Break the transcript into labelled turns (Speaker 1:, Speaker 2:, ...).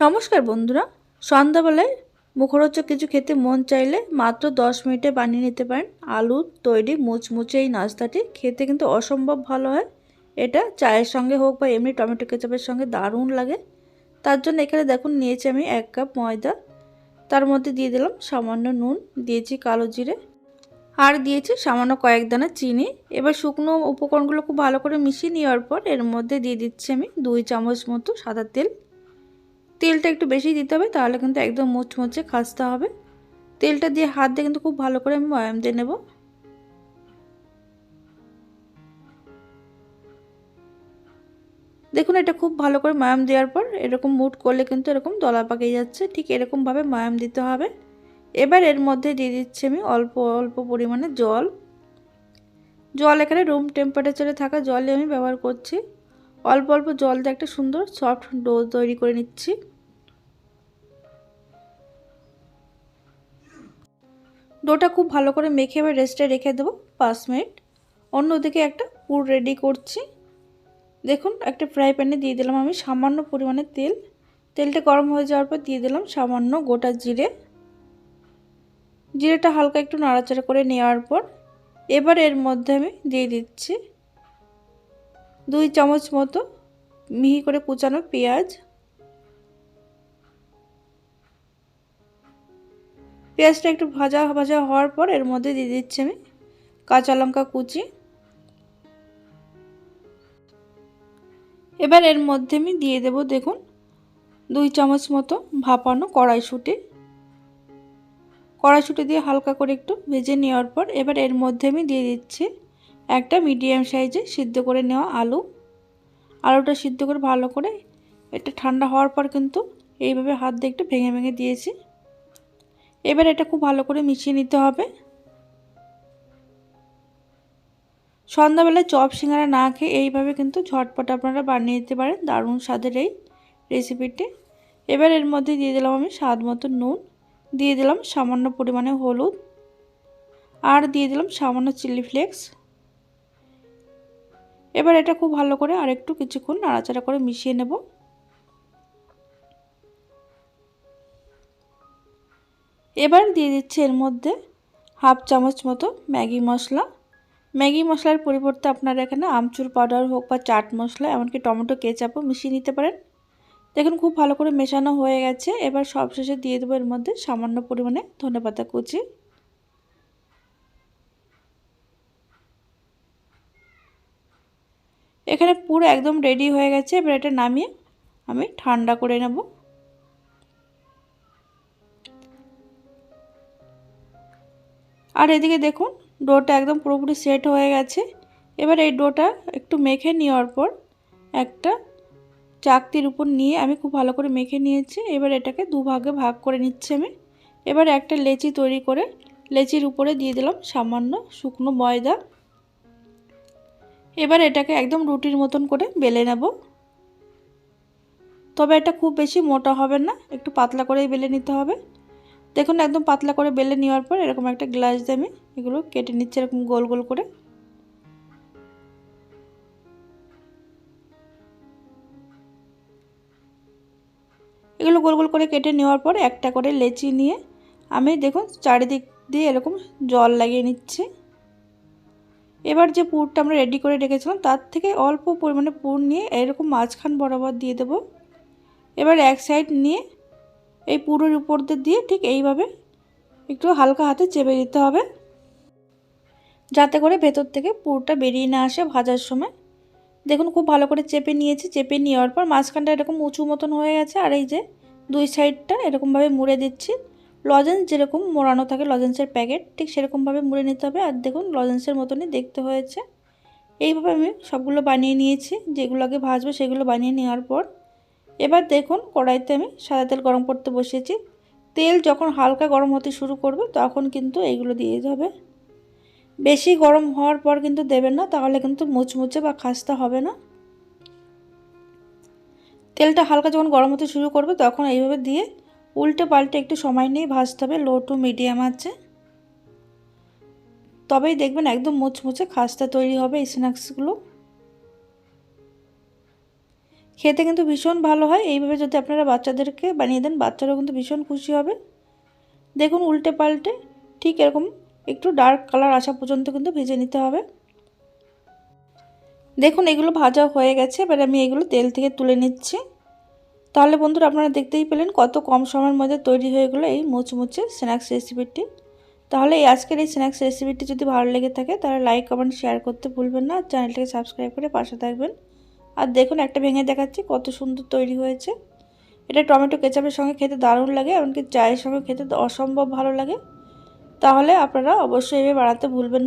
Speaker 1: নমস্কার বন্ধুরা। সন্ধ্যাবেলায় মুখরোচক কিছু খেতে মন চাইলে মাত্র দশ মিনিটে বানিয়ে নিতে পারেন। আলু, তৈরি, মুচমুচে এই নাস্তাটি খেতে কিন্তু অসম্ভব ভালো হয়। এটা চায়ের সঙ্গে হোক বা এমনি টমেটো কেচাপের সঙ্গে দারুণ লাগে। তার জন্য এখানে দেখুন, নিয়েছি আমি এক কাপ ময়দা। তার মধ্যে দিয়ে দিলাম সামান্য নুন, দিয়েছি কালো জিরে। আর দিয়েছি সামান্য কয়েক দানা চিনি। এবার শুকনো উপকরণগুলো খুব ভালো করে মিশিয়ে নেওয়ার পর এর মধ্যে দিয়ে দিচ্ছি আমি দুই চামচ মতো সাদা তেল। তেলটা একটু বেশি দিতে হবে, তাহলে কিন্তু একদম মুচমুচে খাসতে হবে। তেলটা দিয়ে হাত দিয়ে কিন্তু খুব ভালো করে আমি ময়াম দিয়ে নেব। দেখুন, এটা খুব ভালো করে ময়াম দেওয়ার পর এরকম মুট করলে কিন্তু এরকম দলা পাকিয়ে যাচ্ছে, ঠিক এরকমভাবে ময়াম দিতে হবে। এবার এর মধ্যে দিয়ে দিচ্ছি আমি অল্প অল্প পরিমাণে জল। জল এখানে রুম টেম্পারেচারে থাকা জলই আমি ব্যবহার করছি। অল্প অল্প জল দিয়ে একটা সুন্দর সফট ডো তৈরি করে নিচ্ছি। ডোটা খুব ভালো করে মেখে এবার রেস্টে রেখে দেবো পাঁচ মিনিট। অন্যদিকে একটা পুর রেডি করছি। দেখুন, একটা ফ্রাই প্যানে দিয়ে দিলাম আমি সামান্য পরিমাণে তেল। তেলটা গরম হয়ে যাওয়ার পর দিয়ে দিলাম সামান্য গোটা জিরে। জিরেটা হালকা একটু নাড়াচাড়া করে নেওয়ার পর এবার এর মধ্যে আমি দিয়ে দিচ্ছি দুই চামচ মতো মিহি করে কুচানো পেঁয়াজ। পেঁয়াজটা একটু ভাজা ভাজা হওয়ার পর এর মধ্যে দিয়ে দিচ্ছি আমি কাঁচা লঙ্কা কুচি। এবার এর মধ্যে আমি দিয়ে দেব দেখুন দুই চামচ মতো ভাপানো কড়াইশুঁটি। কড়াইশুঁটি দিয়ে হালকা করে একটু ভেজে নেওয়ার পর এবার এর মধ্যে আমি দিয়ে দিচ্ছি একটা মিডিয়াম সাইজে সিদ্ধ করে নেওয়া আলু। আলুটা সিদ্ধ করে ভালো করে এটা ঠান্ডা হওয়ার পর কিন্তু এইভাবে হাত দিয়ে একটু ভেঙে ভেঙে দিয়েছি। এবার এটা খুব ভালো করে মিশিয়ে নিতে হবে। সন্ধ্যাবেলায় চপ সিঙ্গারা না খেয়ে এইভাবে কিন্তু ঝটপট আপনারা বানিয়ে দিতে পারেন, দারুণ স্বাদের এই রেসিপিটি। এবার এর মধ্যে দিয়ে দিলাম আমি স্বাদ মতো নুন, দিয়ে দিলাম সামান্য পরিমাণে হলুদ, আর দিয়ে দিলাম সামান্য চিলি ফ্লেক্স। এবার এটা খুব ভালো করে আরেকটু কিছুক্ষণ নাড়াচাড়া করে মিশিয়ে নেব। এবার দিয়ে দিচ্ছি এর মধ্যে হাফ চামচ মতো ম্যাগি মশলা। ম্যাগি মশলার পরিবর্তে আপনারা এখানে আমচুর পাউডার হোক বা চাট মশলা, এমনকি টমেটো, কেচাপও মিশিয়ে নিতে পারেন। দেখুন, খুব ভালো করে মেশানো হয়ে গেছে। এবার সবশেষে দিয়ে দেবো এর মধ্যে সামান্য পরিমাণে ধনেপাতা কুচি। এখানে পুরো একদম রেডি হয়ে গেছে। এবার এটা নামিয়ে আমি ঠান্ডা করে নেব। আর এদিকে দেখুন, ডোটা একদম পুরোপুরি সেট হয়ে গেছে। এবার এই ডোটা একটু মেখে নেওয়ার পর একটা চাকতির উপর নিয়ে আমি খুব ভালো করে মেখে নিয়েছি। এবার এটাকে দুভাগে ভাগ করে নিচ্ছি আমি। এবার একটা লেচি তৈরি করে লেচির উপরে দিয়ে দিলাম সামান্য শুকনো ময়দা। এবার এটাকে একদম রুটির মতন করে বেলে নেব। তবে এটা খুব বেশি মোটা হবে না, একটু পাতলা করেই বেলে নিতে হবে। দেখুন, একদম পাতলা করে বেলে নেওয়ার পর এরকম একটা গ্লাস দিয়ে আমি এগুলো কেটে নিচ্ছি এরকম গোল গোল করে। এগুলো গোল গোল করে কেটে নেওয়ার পর একটা করে লেচি নিয়ে আমি দেখুন চারিদিক দিয়ে এরকম জল লাগিয়ে নিচ্ছি। এবার যে পুরটা আমরা রেডি করে রেখেছিলাম, তার থেকে অল্প পরিমাণে পুর নিয়ে এরকম মাঝখান বরাবর দিয়ে দেব। এবার এক সাইড নিয়ে এই পুরের উপর দিয়ে ঠিক এইভাবে একটু হালকা হাতে চেপে দিতে হবে। যাতে করে ভেতর থেকে পুরটা বেরিয়ে না আসে ভাজার সময়। দেখুন খুব ভালো করে চেপে নিয়েছি, চেপে নেওয়ার পর মাঝখানটা এরকম উঁচু মতন হয়ে গেছে। আর এই যে দুই সাইডটা এরকমভাবে মুড়ে দিচ্ছি। লজেন্স যেরকম মোড়ানো থাকে লজেন্সের প্যাকেট ঠিক সেরকমভাবে মুড়ে নিতে হবে। আর দেখুন লজেন্সের মতনই দেখতে হয়েছে। এইভাবে আমি সবগুলো বানিয়ে নিয়েছি, যেগুলো আগে ভাজবো সেগুলো বানিয়ে নেওয়ার পর। এবার দেখুন, কড়াইতে আমি সাদা তেল গরম করতে বসিয়েছি। তেল যখন হালকা গরম হতে শুরু করবে, তখন কিন্তু এইগুলো দিয়ে দিতে হবে। বেশি গরম হওয়ার পর কিন্তু দেবেন না, তাহলে কিন্তু মুচমুচে বা খাস্তা হবে না। তেলটা হালকা যখন গরম হতে শুরু করবে, তখন এইভাবে দিয়ে উল্টে পাল্টে একটু সময় নিয়ে ভাজতে হবে। লো টু মিডিয়াম আছে। তবেই দেখবেন একদম মুচমুচে খাস্তা তৈরি হবে এই স্ন্যাক্সগুলো। খেতে কিন্তু ভীষণ ভালো হয়। এইভাবে যদি আপনারা বাচ্চাদেরকে বানিয়ে দেন, বাচ্চারাও কিন্তু ভীষণ খুশি হবে। দেখুন উল্টে পাল্টে ঠিক এরকম একটু ডার্ক কালার আসা পর্যন্ত কিন্তু ভেজে নিতে হবে। দেখুন এগুলো ভাজা হয়ে গেছে। এবার আমি এগুলো তেল থেকে তুলে নিচ্ছি। তাহলে বন্ধুরা আপনারা দেখতেই পেলেন কত কম সময়ের মধ্যে তৈরি হয়ে গেলো এই মুচমুচে স্ন্যাক্স রেসিপিটি। তাহলে এই আজকের এই স্ন্যাক্স রেসিপিটি যদি ভালো লেগে থাকে তাহলে লাইক, কমেন্ট, শেয়ার করতে ভুলবেন না। চ্যানেলটাকে সাবস্ক্রাইব করে পাশে থাকবেন। আর দেখুন, একটা ভেঙে দেখাচ্ছি কত সুন্দর তৈরি হয়েছে। এটা টমেটো কেচাপের সঙ্গে খেতে দারুণ লাগে, এমনকি চায়ের সঙ্গে খেতে অসম্ভব ভালো লাগে। তাহলে আপনারা অবশ্যই এভাবে বানাতে ভুলবেন না।